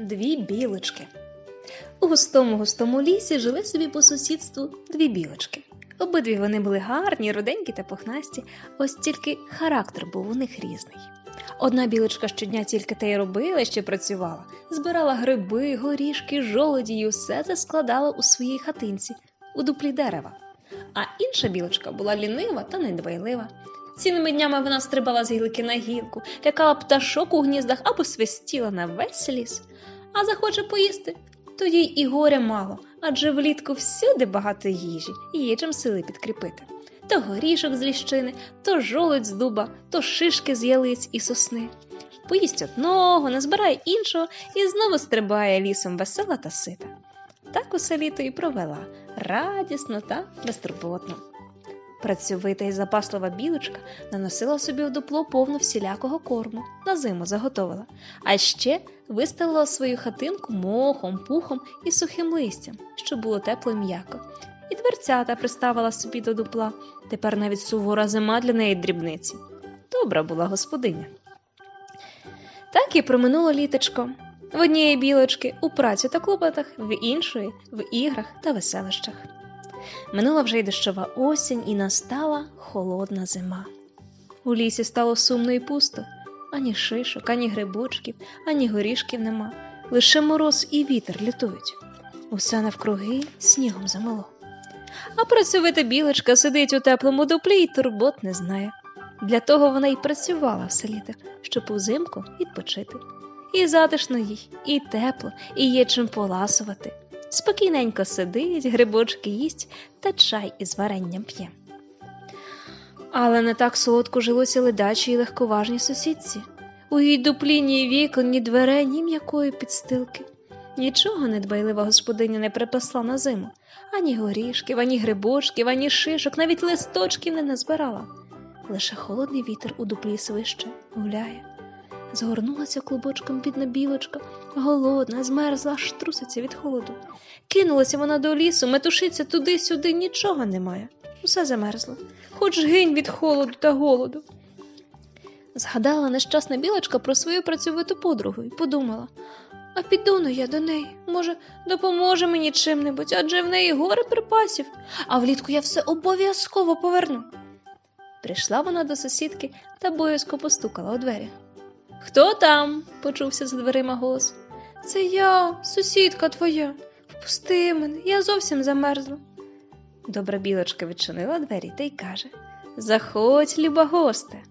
Дві білочки. У густому густому лісі жили собі по сусідству дві білочки. Обидві вони були гарні, руденькі та пухнасті, ось тільки характер був у них різний. Одна білочка щодня тільки те й робила, що працювала, збирала гриби, горішки, жолоді і усе це складала у своїй хатинці, у дуплі дерева. А інша білочка була лінива та недбайлива. Цілими днями вона стрибала з гілки на гілку, лякала пташок у гніздах або свистіла на весь ліс. А захоче поїсти, то їй і горя мало, адже влітку всюди багато їжі, і є чим сили підкріпити. То горішок з ліщини, то жолудь з дуба, то шишки з ялиць і сосни. Поїсть одного, назбирає іншого і знову стрибає лісом весела та сита. Так усе літо і провела радісно та безтурботно. Працьовита і запаслива білочка наносила собі в дупло повну всілякого корму, на зиму заготовила, а ще вистелила свою хатинку мохом, пухом і сухим листям, щоб було тепло й м'яко. І дверцята приставила собі до дупла. Тепер навіть сувора зима для неї дрібниці. Добра була господиня. Так і проминуло літочко. В однієї білочки у праці та клопотах, в іншої в іграх та веселищах. Минула вже й дощова осінь, і настала холодна зима. У лісі стало сумно і пусто. Ані шишок, ані грибочків, ані горішків нема. Лише мороз і вітер лютують. Усе навкруги снігом замело. А працьовита білочка сидить у теплому дуплі і турбот не знає. Для того вона й працювала все літо, щоб узимку відпочити. І затишно їй, і тепло, і є чим поласувати. Спокійненько сидить, грибочки їсть та чай із варенням п'є. Але не так солодко жилося ледачій і легковажній сусідці. У її дуплі ні вікон, ні дверей, ні м'якої підстилки. Нічого недбайлива господиня не припасла на зиму, ані горішків, ані грибочків, ані шишок, навіть листочків не назбирала. Лише холодний вітер у дуплі свище гуляє. Згорнулася клубочком бідна білочка, голодна, змерзла, аж труситься від холоду. Кинулася вона до лісу, метушиться туди-сюди, нічого немає. Усе замерзло, хоч гинь від холоду та голоду. Згадала нещасна білочка про свою працьовиту подругу і подумала а піду ну я до неї. Може, допоможе мені чим-небудь, адже в неї горе припасів, а влітку я все обов'язково поверну. Прийшла вона до сусідки та боязко постукала у двері. Хто там? почувся за дверима голос. Це я, сусідка твоя. Впусти мене, я зовсім замерзла. Добра білочка відчинила двері та й каже Заходь, люба госте.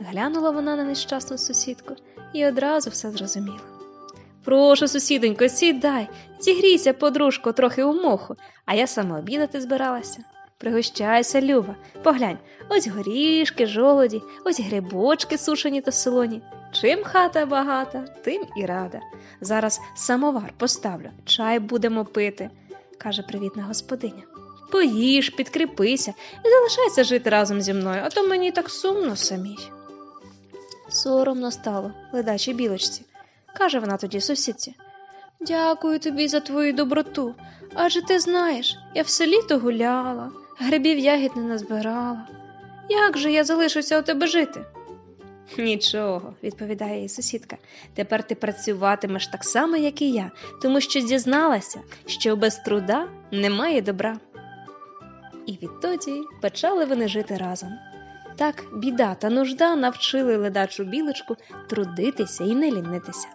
Глянула вона на нещасну сусідку і одразу все зрозуміла. Прошу, сусідонько, сідай, зігрійся, подружко, трохи у моху, а я саме обідати збиралася. Пригощайся, Люба, поглянь, ось горішки, жолоді, ось грибочки сушені та солоні. Чим хата багата, тим і рада. Зараз самовар поставлю, чай будемо пити, каже привітна господиня. Поїж, підкріпися і залишайся жити разом зі мною, а то мені так сумно самій. Соромно стало ледачій білочці, каже вона тоді сусідці. Дякую тобі за твою доброту. Адже ти знаєш, я все літо гуляла, грибів ягід не назбирала. Як же я залишуся у тебе жити? Нічого, відповідає їй сусідка. Тепер ти працюватимеш так само, як і я, тому що дізналася, що без труда немає добра. І відтоді почали вони жити разом. Так біда та нужда навчили ледачу білочку трудитися і не лінитися.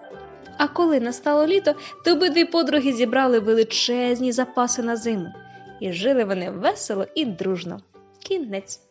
А коли настало літо, то обидві подруги зібрали величезні запаси на зиму, і жили вони весело і дружно. Кінець.